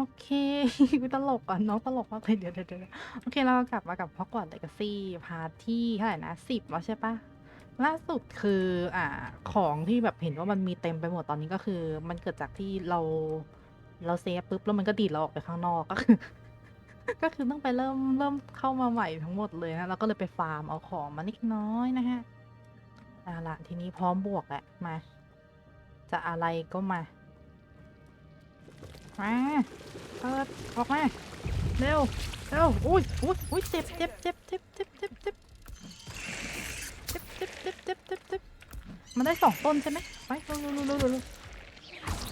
โอเคตลกอะน้องตลกมากเลยเดี๋ยวเดี๋ยวเดี๋ยวโอเค เรากลับมากับพอกวอตเลกาซี่พาร์ทที่เท่าไหร่นะสิบแล้วใช่ปะล่าสุดคืออ่าของที่แบบเห็นว่ามันมีเต็มไปหมดตอนนี้ก็คือ มันเกิดจากที่เราเราเซฟปุ๊บแล้วมันก็ดีดเราออกไปข้างนอกก็คือ ก็คือต้องไปเริ่มเริ่มเข้ามาใหม่ทั้งหมดเลยนะเราก็เลยไปฟาร์มเอาของมานิดน้อยนะฮะเอาละทีนี้พร้อมบวกแหละมา จะอะไรก็มา มาเปิดออกมาเร็วเร็วอุ้ยอุ้ยอุ้ยเจ็บเจ็บเจ็บเจ็บเจ็บเจ็บเจ็บเจ็บเจ็บเจ็บเจ็บเจ็บเจ็บมันได้สองต้นใช่ไหมไปเร็วเร็วเร็วเร็วเร็วเร็ว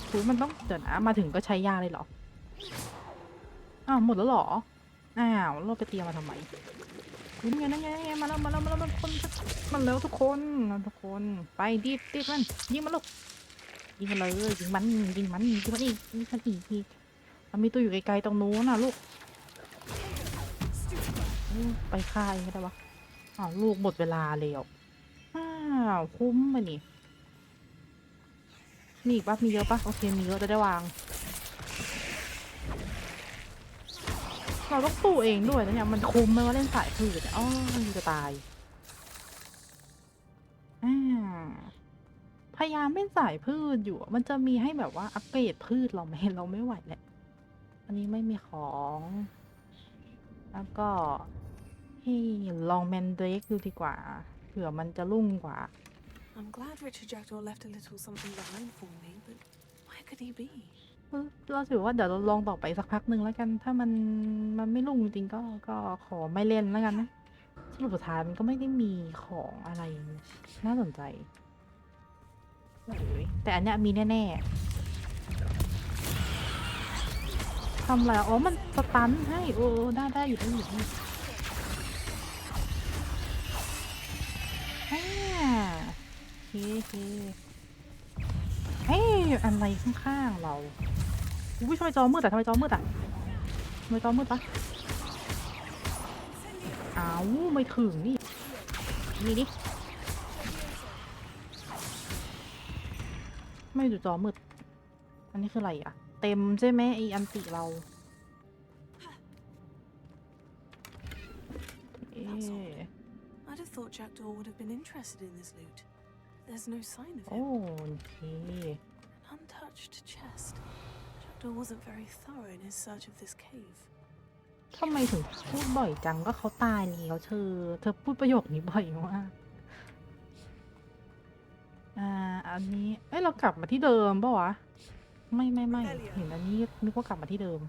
หูมันต้องเดี๋ยวนะมาถึงก็ใช้ยาเลยเหรออ้าวหมดแล้วหรออ้าวเราไปเตรียมมาทำไมนั่นไงนั่ไงนั่ไงมาแล้วมาแล้วมาแล้วมันคนมันแล้วทุกคนทุกคนไปดีดดีดมันยิงมันลูก ยิงมันเลยยิงมันยิงมันยิงมันอีกยิงมันอีกอีมันมีตัวอยู่ไกลๆตรงนู้นน่ะลูกไปฆ่าเองก็ได้วะอ้าวลูกหมดเวลาแล้วอ้าวคุ้มไปนี่มีอีกปะมีเยอะปะโอเคมีเยอะจะได้วางเราต้องสู้เองด้วยนะเนี่ยมันคุ้มไหมว่าเล่นสายพืชเนี่ยอ๋อจะตายอ่า พยายามเล่นสายพืชอยู่อะมันจะมีให้แบบว่าอัปเกรดพืชเราไหมเราไม่ไหวแหละ อันนี้ไม่มีของ แล้วก็ให้ลองแมนเดรกดูดีกว่า เผื่อมันจะรุ่งกว่า I'm glad Richard Jackdaw left a little something behind for me, but where could he be? เออเราถือว่าเดี๋ยวเราลองต่อไปสักพักหนึ่งแล้วกัน ถ้ามันมันไม่รุ่งจริงๆก็ก็ขอไม่เล่นแล้วกันนะ สรุปสุดท้ายมันก็ไม่ได้มีของอะไรน่าสนใจเอ้ย แต่อันเนี้ยมีแน่ๆทำอะไรอ๋อ มันสตันให้ โอ้ได้ได้อยู่ได้อยู่ได้อยู่าเคโอเคเฮ้ยอะไรข้างๆเราอุ้ยทำไมจอมืดอะทำไมจอมืดอะทำไมจอมืดปะอ้าวไม่ถึงนี่นี่ดิ ไม่ดูจอมืด อันนี้คืออะไรอะเต็มใช่ไหมไออันติเรา เอ๊ That's ะ I'd have thought Jackdaw would have been interested in this loot. There's no sign of โอ้ him. โอเค An untouched chest. Jackdaw wasn't very thorough in his search of this cave. ทำไมถึงพูดบ่อยจังก็เขาตายแล้วเธอ เธอพูดประโยคนี้บ่อยมาก อ่าอันนี้ เอ้ยเรากลับมาที่เดิมปะวะ ไม่ไม่ไม่เห็นอันนี้นึกว่ากลับมาที่เดิม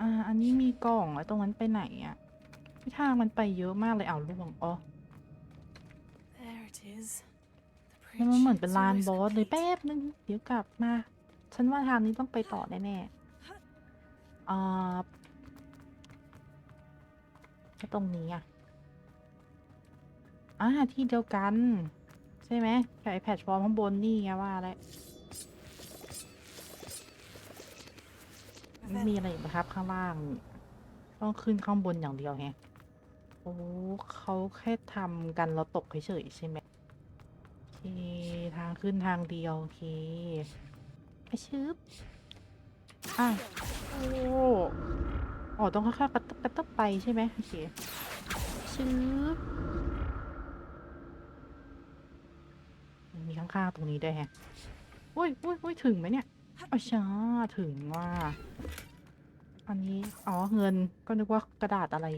อ่า อันนี้มีกล่องแล้วตรงนั้นไปไหนอะที่ทางมันไปเยอะมากเลยอ้าวล่วงอ๋อ There it is. The มัน bridge. เหมือนเป็น It's ลาน almost บอสเลย complete. แป๊บนึง เดี๋ยวกลับมา ฉันว่าทางนี้ต้องไปต่อแน่ๆอ่าแล้วตรงนี้อะอ่าที่เดียวกัน ใช่ไหมกับไอแพลตฟอร์มข้างบนนี่ไงว่าแล้วไม่มีอะไรอีกไหมครับข้างล่าง ต้องขึ้นข้างบนอย่างเดียวแฮะโอ้เขาแค่ทำกันเราตกเฉยๆใช่ไหมโอเคทางขึ้นทางเดียว โอเคไปชึบอะโอ้อ๋อต้องค่อยๆกระตึบกระตึบไปใช่ไหมโอเคชึบ มีข้างๆตรงนี้ด้วยแฮะอุ้ยอุ้ยอุ้ยถึงไหมเนี่ยอ๋อช้าถึงว่า อันนี้อ๋อเงินก็นึกว่ากระดาษอะไร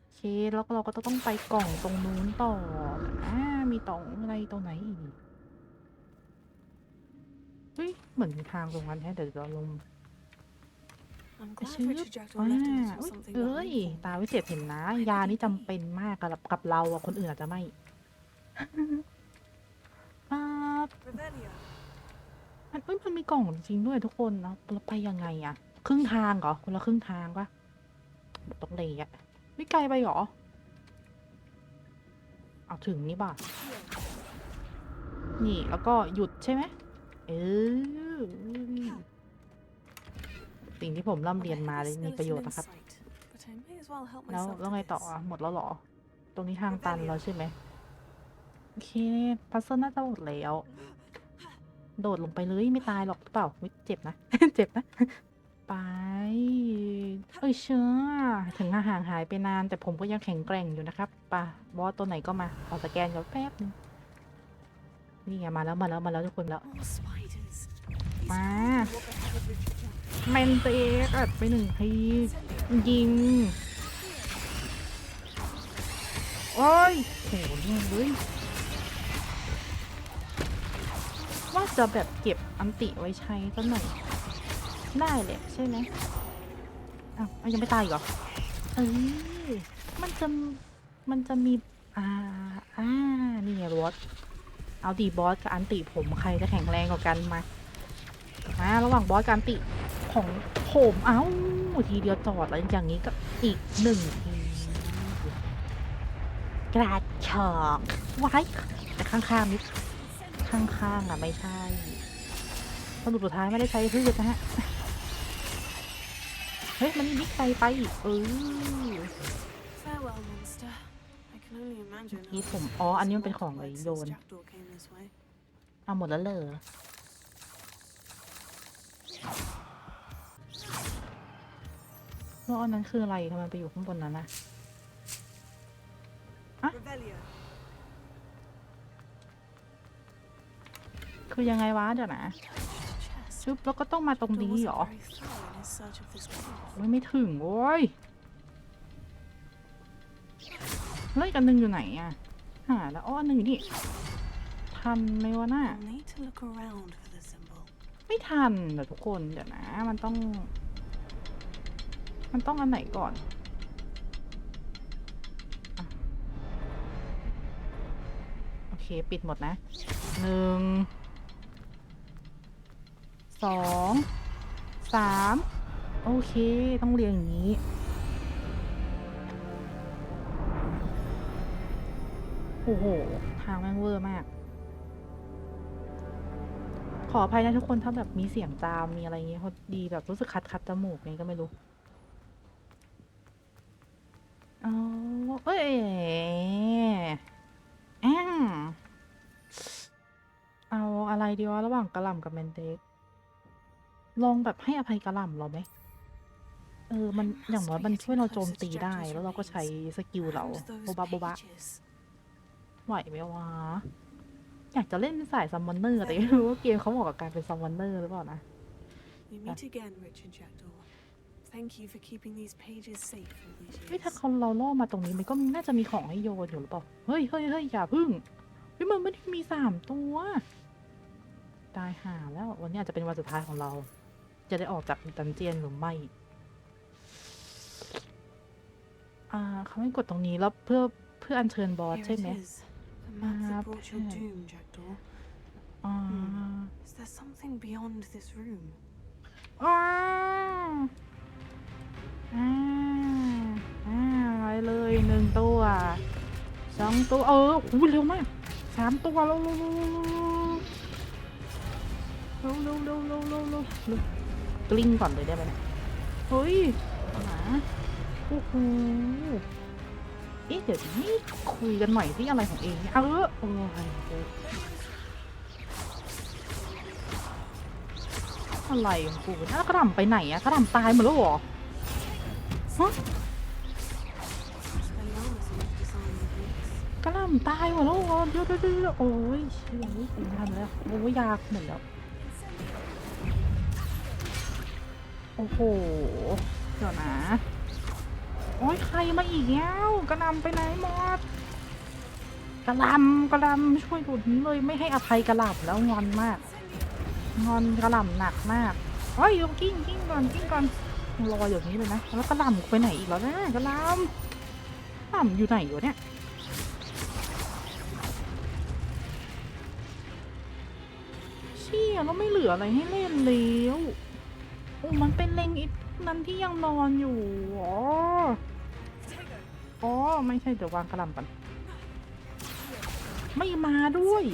โอเคแล้วก็เราก็ต้องไปกล่องตรงนู้นต่ออ่ามีตรงอะไรตรงไหนอีกเฮ้ยเหมือนมีทางตรงนั้นแท้เดี๋ยวเราลง I'm ไป glad ชึบ Richard Jackdaw อ่า left a อุ๊ little ย something เอ้ย behind for ตา me. วิเศษเห็นนะ ยานี่จำเป็นมากกับกับเราอะคนอื่นอาจจะไม่อ่า Revelio. มันเอ้ยมันมีกล่องจริงๆด้วยทุกคนเนาะเราไปยังไงอะครึ่งทางเหรอคนละครึ่งทางปะต้องเลยอะไม่ไกลไปเหรอเอาถึงนี่บ่านี่แล้วก็หยุดใช่ไหมเออสิ่งที่ผมร่ำเรียนมาเลย There's มี skeleton ประโยชน์ in นะครับ sight, but I may as well help แล้ว myself แล้ว to ไงต่อ this. อะหมดแล้วเหรอ ตรงนี้ทางตันแล้วใช่ไหมโอเคพัซเซิลน่าจะหมดแล้ว โดดลงไปเลยไม่ตายหรอกหรือเปล่าอุ๊ยเจ็บนะ เจ็บนะ ไป เอ้ยเชื่อถึงห่างหายไปนาน แต่ผมก็ยังแข็งแกร่งอยู่นะครับป่ะบอสตัวไหนก็มาขอสแกนก่อนแป๊บนึงนี่ไงมาแล้วมาแล้วมาแล้วทุกคนแล้ว More spiders. These Ma. can't be what they have at Richard Jack. แมนเตกอัดไปหนึ่งทียิงโอ้ยโหเนี่ยเลย จะแบบเก็บอันติไว้ใช้สักหน่อย ได้แหละใช่ไหมอ้าวยังไม่ตายอีกเหรอ เออมันจะมันจะมี อ่า อ่า นี่ไงบอส เอาดีบอสกับอันติผมใครจะแข็งแรงกว่ากันมามาระหว่างบอสกับอันติของผมเอ้าทีเดียวจอดแล้วอย่างนี้ก็อีกหนึ่งทีกระชอกไว้แต่ข้างๆนี่ ข้างๆอะไม่ใช่สรุปสุดท้ายไม่ได้ใช้พืชนะฮะ เฮ้ย มันบิ๊กไซไปอีกเออ Farewell, monster. I can only imagine นี่ how ผม อ๋อ อันนี้มันเป็นของไอ้ like โย since น Jackdaw came this way. เอาหมดแล้วเลยว่าอันนั้นคืออะไรทำไมไปอยู่ข้างบนนั้นนะ Revelio. คือยังไงวะเดี๋ยวนะ Chest. ชุบแล้วก็ต้องมาตรง Jackdaw นี้เหรอ wasn't very thorough in his search of this cave. โอ้ยไม่ถึงโว้ยแล้วอีกอันหนึ่งอยู่ไหนอะหาแล้วอ้ออันหนึ่งอยู่นี่ทันไหมวะน่ะ I'll need to look around for the symbol. ไม่ทันเดี๋ยวทุกคนเดี๋ยวนะ มันต้อง มันต้องอันไหนก่อนอะโอเค ปิดหมดนะหนึ่ง สองสามโอเค ต้องเรียงอย่างนี้ โอ้โห ทางแม่งเวอร์มาก ขออภัยนะทุกคนถ้าแบบมีเสียงจาม มีอะไรเงี้ยเขาดีแบบรู้สึกคัดคัดจมูกนี้ก็ไม่รู้อ๋อเอ้ยแอมเอาอะไรดีวะระหว่างกระหล่ำกับแมนเทส ลองแบบให้อภัยกระหล่ำเราไหมเออ มันอย่างน้อยมันช่วยเราโจมตีได้ แล้วเราก็ใช้สกิลเรา Found โบ those บะโบบะ pages. ไหวไหมวะ อยากจะเล่นเป็นสายซัมมอนเนอร์แต่ไม่รู้ว่าเกมเขาเหมาะกับการเป็นซัมมอนเนอร์หรือเปล่านะ We meet again, Richard Jackdaw. Thank you for keeping these pages safe all these เฮ้ย years. ถ้าเขาเราล่อมาตรงนี้มันก็น่าจะมีของให้โยนอยู่หรือเปล่า เฮ้ยเฮ้ยเฮ้ยอย่าพึ่งเฮ้ยมันไม่ได้มีสามตัว ตายห่าแล้ววันนี้อาจจะเป็นวันสุดท้ายของเรา จะได้ออกจากดันเจียนหรือไม่ อ่าเขาให้กดตรงนี้แล้วเพื่อเพื่ออัญเชิญบอส Here ใช่ไหม it is. The map Ah, that brought your okay. doom, Jackdaw. อ่า Is there something beyond this room? อ่าอ่าอ่าไปเลยหนึ่งตัวสองตัว เออหูเร็วมากสามตัวเร็วเร็วเร็วเร็วเร็วเร็วเร็วเร็วเร็วเร็ว กลิ้งก่อนเลยได้ไหมเนี่ยเฮ้ยหมาโอ้โหเอ๊ะเดี๋ยวนี่คุยกันหน่อยที่อะไรของเองเนี่ยเออโอ้ยอะไรของกูเนี่ยแล้วกระหล่ำไปไหนอะกระหล่ำตายหมดแล้วเหรอฮะ Spelliarmus used design the books. กระหล่ำตายหมดแล้วเหรอเดี๋ยวเดี๋ยวเดี๋ยวโอ้ยเชี่ยนี่ผมทำแล้วโอ้ยยากหมดแล้ว โอ้โห เดี๋ยวนะ โอ้ยใครมาอีกแล้วกระลำไปไหนหมดกระลำกระลำช่วยดูนี้เลยไม่ให้อภัยกระหลำแล้วงอนมาก งอนกระลำหนักมากเฮ้ยกิ้งกิ้งก่อนกิ้งก่อนรออย่างนี้เลยนะ แล้วกระลำไปไหนอีกแล้วนะกระลำกระลำอยู่ไหนอยู่เนี่ยเชี่ยแล้วไม่เหลืออะไรให้เล่นแล้ว มันเป็นเลงอีกนั้นที่ยังนอนอยู่ อ๋อ อ๋อ ไม่ใช่เดี๋ยววางกระลำก่อนไม่มาด้วย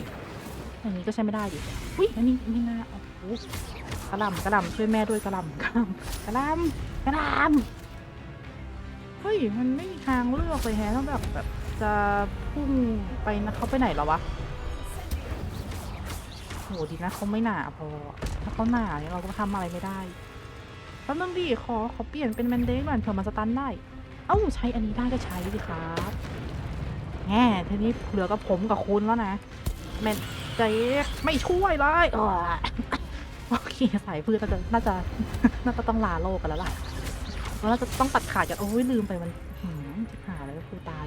อย่างนี้ก็ใช้ไม่ได้ดิอุ้ยอันนี้ไม่น่าโอ้โหกระลำกระลำช่วยแม่ด้วยกระลำกระลำกระลำกระลำเฮ้ย มันไม่มีทางเลือกเลยแฮะแล้วแบบแบบจะพุ่งไปนะเขาไปไหนแล้ววะโหดีนะเขาไม่หนาพอ ถ้าเขาหนาเนี่ยเราก็ทำอะไรไม่ได้ แป๊บนึงดิขอขอเปลี่ยนเป็นแมนเดสก่อนเผื่อมันสตันได้ เอ้าใช้อันนี้ได้ก็ใช้ดิครับแง่ทีนี้เหลือกับผมกับคุณแล้วนะแมนเดสไม่ช่วยเลยเออโอเคสายพืชน่าจะน่าจะน่าจะต้องลาโลกกันแล้วล่ะแล้วเราจะต้องตัดขาดกันโอ้ยลืมไปมันหืมจะหาแล้วกูตาย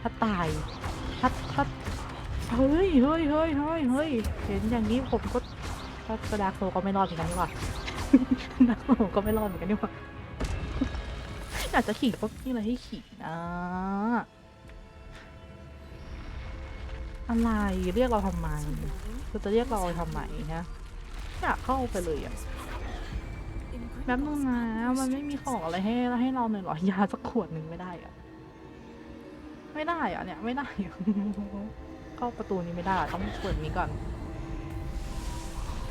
ถ้าตายถ้าถ้าเฮ้ยเฮ้ยเฮ้ยเฮ้ยเฮ้ยเห็นอย่างนี้ผมก็ก็ก็ดาร์กโซก็ไม่รอดเหมือนกันนี่หว่า ดาร์กโซก็ไม่รอดเหมือนกันนี่หว่าอยากจะขี่ก็มีอะไรให้ขี่นะ อะไรเรียกเราทำไม It's annoying. คือจะเรียกเราทำไมฮะอยากเข้าไปเลยอะแป๊บนึงนะมันไม่มีของอะไรให้ให้เราหน่อยหรอยาสักขวดหนึ่งไม่ได้อะ ไม่ได้อะเนี่ย ไม่ได้เข้าประตูนี้ไม่ได้ต้องเปิดนี้ก่อน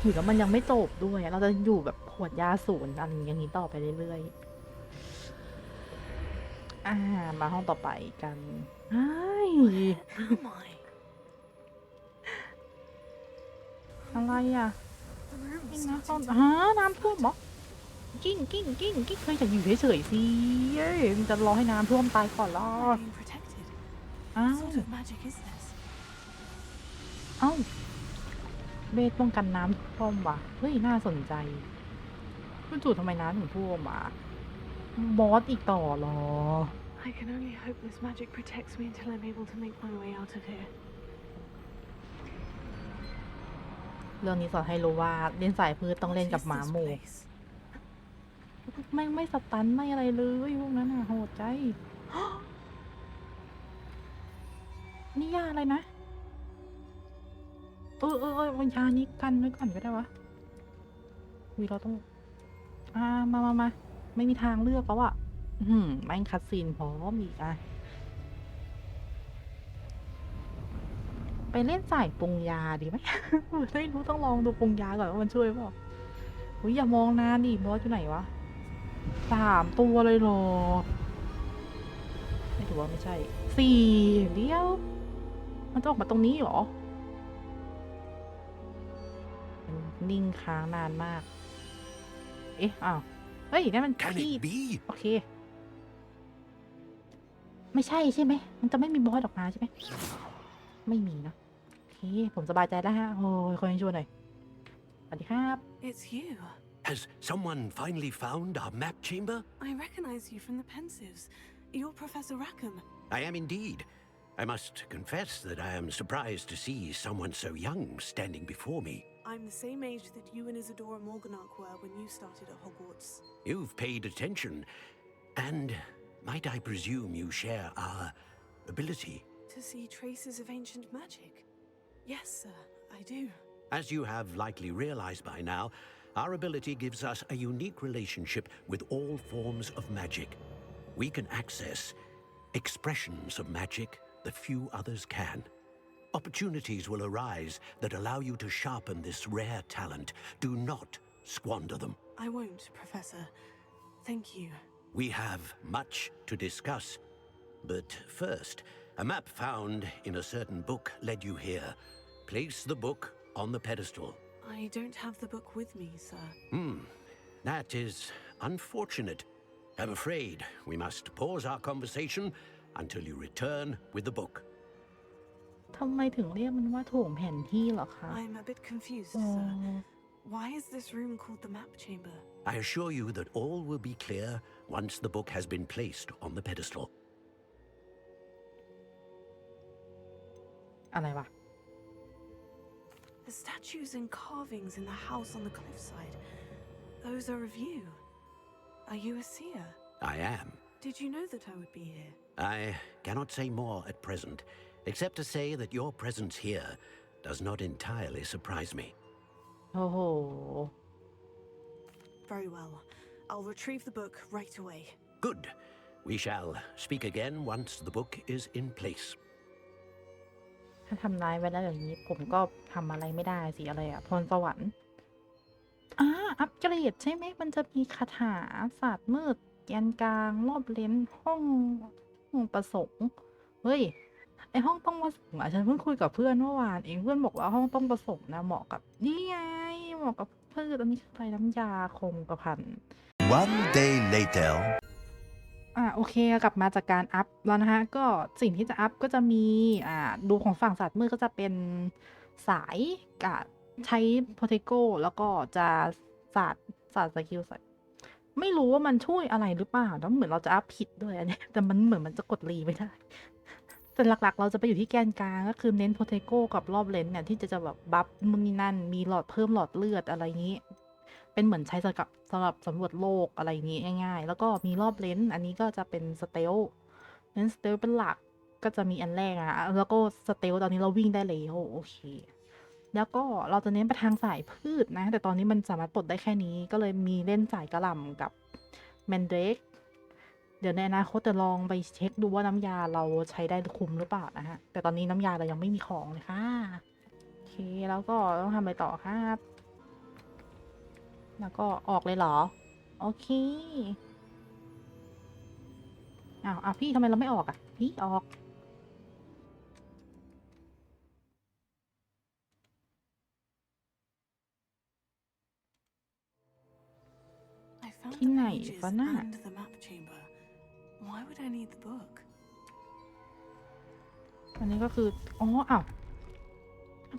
หรือว่ามันยังไม่จบด้วย เราจะอยู่แบบ ขวดยาศูนย์อะไรอย่างนี้ต่อไปเรื่อยๆ อ่า มาห้องต่อไปกันไอ้ Am I? อะไรอะ The room นี่ is นะห้อง starting to ฮะน้ำท่วมเหรอกิ้งกิ้งกิ้งกิ้งเคยจะอยู่เฉยๆสิเอ้ยมันจะรอให้น้ำท่วมตายก่อนเหรอ being protected. อ้า What ว sort of magic is this? เอ้าเบสป้องกันน้ำท่วมว่ะ เฮ้ย น่าสนใจ คุณจู่ทำไมน้ำถึงท่วมอะบอสอีกต่อเหรอ I can only hope this magic protects me until I'm able to make my way out of here. เรื่องนี้สอนให้รู้ว่าเล่นสายพืชต้องเล่น What กับ is หมา this หมู่ place? แม่งไม่สตันไม่อะไรเลยพวกนั้นอะโหดใจ นี่ยาอะไรนะ เออเออเออวันยานี้กันไว้ก่อนก็ได้วะวีเราต้อง อ่ามามามาไม่มีทางเลือกแล้วอะอืมแม่งคัดซีนพร้อมอีกอะไปเล่นสายปรุงยาดีไหม ไม่รู้ต้องลองดูปรุงยาก่อนว่ามันช่วยเปล่าอุ้ยอย่ามองนานดิบอสอยู่ไหนวะสามตัวเลยเหรอ ไม่ถือว่าไม่ใช่สี่เดียว มันจะออกมาตรงนี้เหรอ นิ่งค้างนานมาก เอ๊ะอ้าวเฮ้ยนั่นมัน Can ที่ it be? โอเค ไม่ใช่ใช่ไหมมันจะไม่มีบอสออกมาใช่ไหมไม่มีนะโอเคผมสบายใจแล้วฮะโอ้ยคนยังช่วยหน่อยสวัสดีครับ It's you. Has someone finally found our map chamber? I recognize you from the Pensives. You're Professor Rackham. I am indeed. I must confess that I am surprised to see someone so young standing before me. I'm the same age that you and Isadora Morganach were when you started at Hogwarts. You've paid attention. And might I presume you share our ability? To see traces of ancient magic. Yes, sir, I do. As you have likely realized by now, our ability gives us a unique relationship with all forms of magic. We can access expressions of magic that few others can. Opportunities will arise that allow you to sharpen this rare talent. Do not squander them. I won't, Professor. Thank you. We have much to discuss. But first, a map found in a certain book led you here. Place the book on the pedestal. I don't have the book with me, sir. Hmm, that is unfortunate. I'm afraid we must pause our conversation until you return with the book. ทำไมถึงเรียกมันว่าโถ่วงแผนที่เหรอคะ I'm a bit confused, อ๋อ sir. Why is this room called the map chamber? I assure you that all will be clear once the book has been placed on the pedestal. อะไรวะ The statues and carvings in the house on the cliffside. Those are of you. Are you a seer? I am. Did you know that I would be here? I cannot say more at present, Except to say that your presence here does not entirely surprise me. โอ้โห Very well. I'll retrieve the book right away. Good. We shall speak again once the book is in place. ถ้าทำร้ายไว้แล้วอย่างนี้ ผมก็ทำอะไรไม่ได้สิอะไรอะพรสวรรค์อ่าอัปเกรดใช่ไหมมันจะมีคาถาศาสตร์มืดแกนกลาง รอบเลนห้องห้องประสงค์ เฮ้ย ไอห้องต้องประสงค์อะฉันเพิ่งคุยกับเพื่อนเมื่อวานเองเพื่อนบอกว่าห้องต้องประสงค์นะเหมาะกับนี่ไงเหมาะกับพืชอันนี้คืออะไรน้ำยาคงกระพัน One day later. อ่าโอเคกลับมาจากการอัพแล้วนะฮะก็สิ่งที่จะอัพก็จะมีอ่าดูของฝั่งสัตว์มืดก็จะเป็นสายกับใช้โพเทโกแล้วก็จะศาสตร์ศาสตร์สกิลใส่ไม่รู้ว่ามันช่วยอะไรหรือเปล่าแล้วเหมือนเราจะอัพผิดด้วยอันนี้แต่มันเหมือนมันจะกดรีไม่ได้ แต่หลักๆ เราจะไปอยู่ที่แกนกลางก็คือเน้นโพเทโกกับรอบเลนเนี่ยที่จะจะแบบบัฟมึงนี่นั่น มีหลอดเพิ่มหลอดเลือดอะไรอย่างนี้ เป็นเหมือนใช้สำหรับสำหรับสำรวจโลกอะไรอย่างนี้ง่าย ๆ แล้วก็มีรอบเลนส์อันนี้ก็จะเป็นสเตลเลนสเตลเป็นหลักก็จะมีอันแรกอะแล้วก็สเตลตอนนี้เราวิ่งได้แล้วโอเค แล้วก็เราจะเน้นไปทางสายพืชนะ แต่ตอนนี้มันสามารถปลดได้แค่นี้ ก็เลยมีเล่นสายกระหล่ำกับแมนเดรก ดี๋ยวในอนาคตจะลองไปเช็คดูว่าน้ำยาเราใช้ได้คุ้มหรือเปล่านะฮะ แต่ตอนนี้น้ำยาเรายังไม่มีของเลยค่ะ โอเค แล้วก็ต้องทำอะไรต่อครับ แล้วก็ออกเลยเหรอ โอเค อ้าวอ้าวพี่ทำไมเราไม่ออกอะ พี่ออก I found ที่ the ไหน pages วะน่ะ Why would I need the book? อันนี้ก็คือ อ๋ออ้าว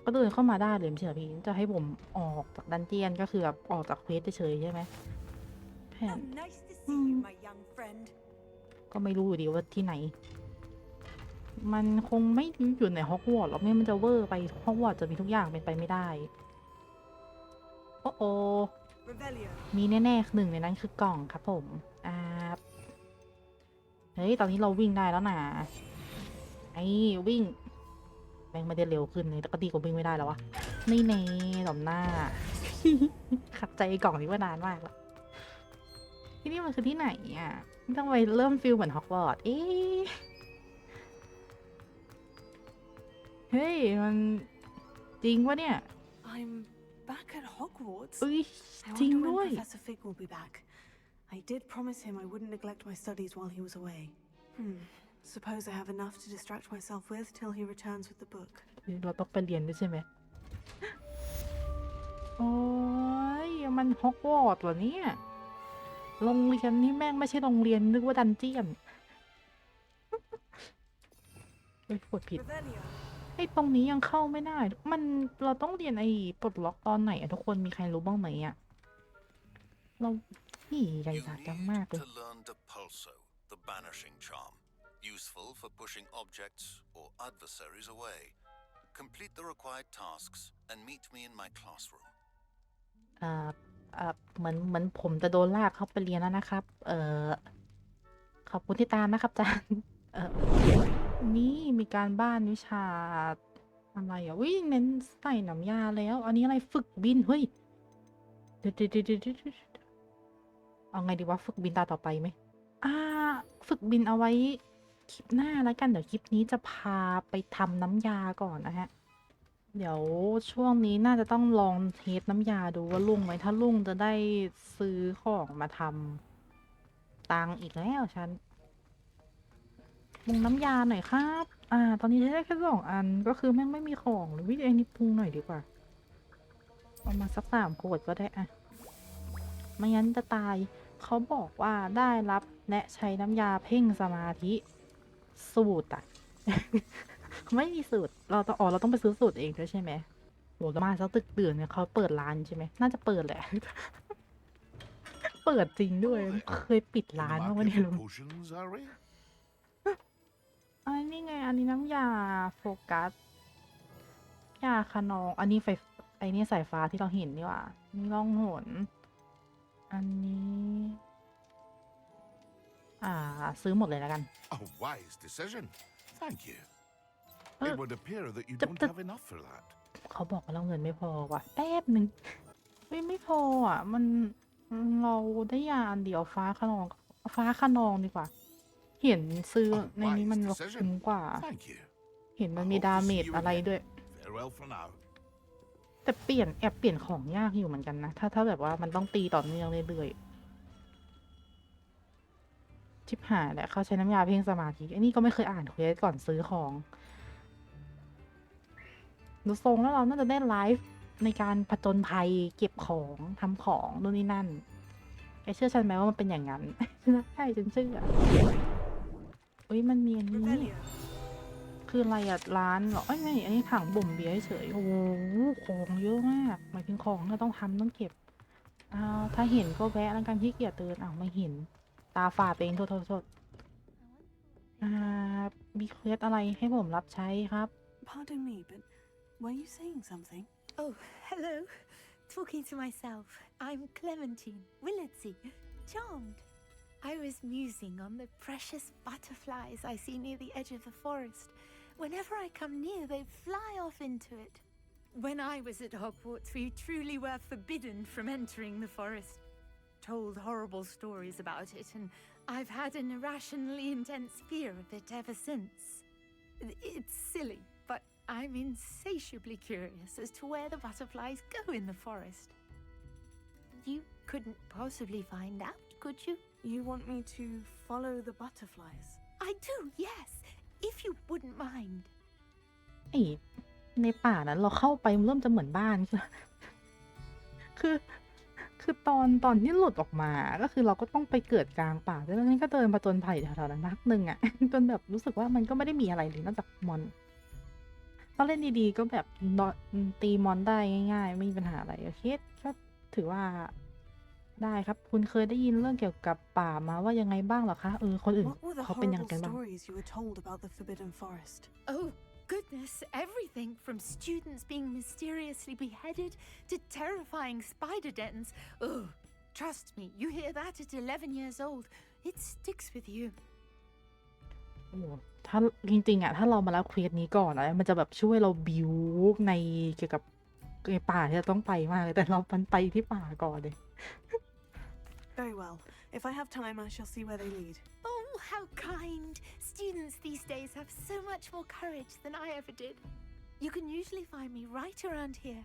ก็เดินเข้ามาได้เลยไม่ใช่เหรอพี่ จะให้ผมออกจากดันเจียนก็คือแบบออกจากเควสเฉยๆใช่ไหมแผน Oh, nice to see you, my young friend. ก็ไม่รู้อยู่ดีว่าที่ไหน มันคงไม่อยู่ในฮอกวอตส์หรอกไม่งั้นมันจะเวอร์ไปฮอกวอตส์จะมีทุกอย่างเป็นไปไม่ได้ โอ้โอ Revelio. มีแน่ๆหนึ่งในนั้นคือกล่องครับผม อ่า เฮ้ย ตอนนี้เราวิ่งได้แล้วนะไอ้วิ่งแม่งไม่ได้เร็วขึ้นเลยแต่ก็ดีกว่าวิ่งไม่ได้แล้ววะ นี่เน่หล่อมหน้า ขัดใจไอ้กล่องนี้ว่านานมากแล้วที่นี่มันคือที่ไหนอะต้องไปเริ่มฟิลเหมือนฮอกวอตส์เอ๊ะเฮ้ย มันจริงวะเนี่ย I'm back at Hogwarts. เอ้ย I จริง wonder ด้วย when Professor Fig will be back. I did promise him I wouldn't neglect my studies while he was away. Hmm. Suppose I have enough to distract myself with till he returns with the book. เราต้องไปเรียนด้วยใช่ไหมโอ้ยมันฮอกวอตส์เหรอเนี่ย โรงเรียนนี่แม่งไม่ใช่โรงเรียนนึกว่าดันเจียนเฮ้ยกดผิด Revelio. ไอ้ตรงนี้ยังเข้าไม่ได้ มันเราต้องเรียนไอ้ปลดล็อกตอนไหนอะทุกคนมีใครรู้บ้างไหมอะเรา นี่ใหญ่ You สาจังมากเลย pulso, the banishing charm, useful for pushing objects or adversaries away. Complete the required tasks and meet me in my classroom. เอ่อเอ่อเหมือนเหมือนผมจะโดนลากเข้าไปเรียนแล้วนะครับ เอ่อ ขอบคุณที่ตามนะครับอาจารย์ เอ่อ นี่มีการบ้านวิชาอะไรอะวิ่งเน้นใส่น้ำยาแล้ว อันนี้อะไรฝึกบิน เฮ้ยเดี๋ยวเดี๋ยวเดี๋ยว เอาไงดีวะฝึกบินตาต่อไปไหมอ่า ฝึกบินเอาไว้คลิปหน้าแล้วกันเดี๋ยวคลิปนี้จะพาไปทำน้ำยาก่อนนะฮะ เดี๋ยวช่วงนี้น่าจะต้องลองเทสน้ำยาดูว่าลุ่งไหมถ้าลุ่งจะได้ซื้อของมาทำตังอีกแล้วฉันปรุงน้ำยาหน่อยครับ อ่า ตอนนี้ใช้ได้แค่สองอันก็คือแม่งไม่มีของหรือวิธีนี้ปรุงหน่อยดีกว่า เอามาสักสามขวดก็ได้อะไม่งั้นจะตาย เขาบอกว่าได้รับและใช้น้ำยาเพ่งสมาธิ สูตรอะ ไม่มีสูตร เราต้องอ๋อเราต้องไปซื้อสูตรเองด้วยใช่ไหมโหเรามาสักตึกตื่นเนี่ยเขาเปิดร้านใช่ไหมน่าจะเปิดแหละ เปิดจริงด้วย เคยปิดร้านเมื่อวันนี้ Market ลุ for ง potions, are we? อันนี้ไง อันนี้น้ำยาโฟกัส ยาคะนอง อันนี้ไฟ ไอ้นี่สายฟ้าที่เราเห็นนี่หว่านี่ล่องหน อันนี้ อ่า ซื้อหมดเลยแล้วกัน A wise decision. Thank you. Uh, It would appear that you the- don't the- have enough for that. เขาบอกว่าเราเงินไม่พอว่ะแป๊บหนึ่งไม่ไม่พออะ มันเราได้ยาอันเดียวฟ้าขนอง ฟ้าขนองดีกว่า เห็นซื้อ Oh, ในนี้มัน wise คุ้ม decision. กว่า Thank you. เห็นมัน I มี hope ดา to เม see จ you อะไร again. ด้วย Farewell for now. แต่เปลี่ยนแอบเปลี่ยนของยากอยู่เหมือนกันนะ ถ้าถ้าแบบว่ามันต้องตีต่อเนื่องเรื่อยๆชิบหายแหละเขาใช้น้ำยาเพ่งสมาธิไอ้นี่ก็ไม่เคยอ่านเควสก่อนซื้อของดูทรงแล้วเราน่าจะได้ไลฟ์ในการผจญภัยเก็บของทำของนู่นนี่นั่นแกเชื่อฉันไหมว่ามันเป็นอย่างนั้น ใช่ฉันเชื่ออุ้ยมันมีอันนี้ คืออะไรอะร้านเหรอเอ้ยไม่อันนี้ถังบ่มเบียร์เฉยๆโอ้โหของเยอะมากหมายถึงของที่ต้องทำต้องเก็บอ้าวถ้าเห็นก็แวะแล้วกันที่เกียจเดินอ้าวไม่เห็น ตาฝาดไปเองโทษโทษโทษอ่ามีเควสอะไรให้ผมรับใช้ครับ Pardon me, but were you saying something? Oh, hello. Talking to myself. I'm Clementine Willardsey. Charmed. I was musing on the precious butterflies I see near the edge of the forest. Whenever I come near, they fly off into it. When I was at Hogwarts, we truly were forbidden from entering the forest. Told horrible stories about it, and I've had an irrationally intense fear of it ever since. It's silly, but I'm insatiably curious as to where the butterflies go in the forest. You couldn't possibly find out, could you? You want me to follow the butterflies? I do, yes, if you wouldn't mind. ไอ้ในป่านั้นเราเข้าไปมันเริ่มจะเหมือนบ้านคือคือตอนตอนที่หลุดออกมาก็คือเราก็ต้องไปเกิดกลางป่าแล้วนี่ก็เดินมาจนไผ่แถวๆนั้นพักหนึ่งอะจนแบบรู้สึกว่ามันก็ไม่ได้มีอะไรเลยนอกจากมอนตอนเล่นดีๆก็แบบตีมอนได้ง่าย ๆ ไม่มีปัญหาอะไรโอเคก็ถือว่า ได้ครับ คุณเคยได้ยินเรื่องเกี่ยวกับป่ามาว่ายังไงบ้างเหรอคะ เออ คนอื่น What were the เขาเป็นยัง horrible ไงกันบ้าง stories you were told about the Forbidden Forest? Oh, goodness, everything from students being mysteriously beheaded to terrifying spider dens. Oh, trust me, you hear that at 11 years old, it sticks with you. โอ้ถ้าจริงๆอะถ้าเรามารับเควสนี้ก่อนอะมันจะแบบช่วยเราบิวในเกี่ยวกับในป่าที่เราต้องไปมากเลยแต่เรามันไปที่ป่าก่อนเลย Very well. If I have time, I shall see where they lead. Oh, how kind! Students these days have so much more courage than I ever did. You can usually find me right around here.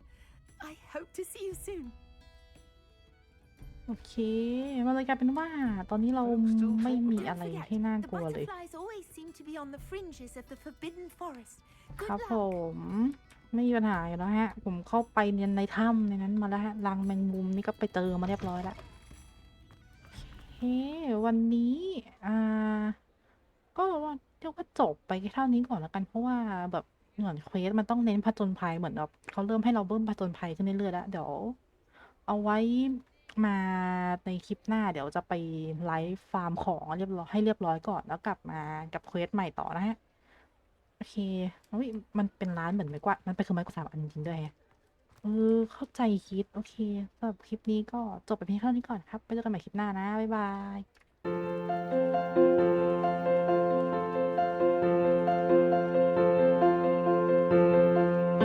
I hope to see you soon. โอเค มันเลยกลายเป็นว่า ตอนนี้เราไม่มี Don't อะไร forget, ให้น่า the กลัวเลย butterflies always seem to be on the fringes of the Forbidden Forest. ค Good รับผ luck. มไม่มีปัญหาอยู่แล้วฮะ ผมเข้าไปเรียนในถ้ำในนั้นมาแล้วฮะ รังแมงมุมนี่ก็ไปเจอมาเรียบร้อยแล้วโอเค วันนี้อ่าก็ว่าเรียกว่าจบไปเท่านี้ก่อนแล้วกัน เพราะว่าแบบเหมือนเควสมันต้องเน้นผจญภัยเหมือนแบบเขาเริ่มให้เราเบิ่มผจญภัยขึ้นเรื่อยๆแล้วเดี๋ยว เอาไว้มาในคลิปหน้าเดี๋ยวจะไปไลฟ์ฟาร์มของเรียบร้อยให้เรียบร้อยก่อนแล้วกลับมากับเควสใหม่ต่อนะฮะ โอเคเฮ้ยมันเป็นร้านเหมือนไม้กวาดมันเป็นคือไม้กวาดสามอันจริงด้วยแฮะ เออ เข้าใจคิด โอเคสำหรับคลิปนี้ก็จบไปเพียงเท่านี้ก่อนครับ ไปเจอกันใหม่คลิปหน้านะ บ๊ายบาย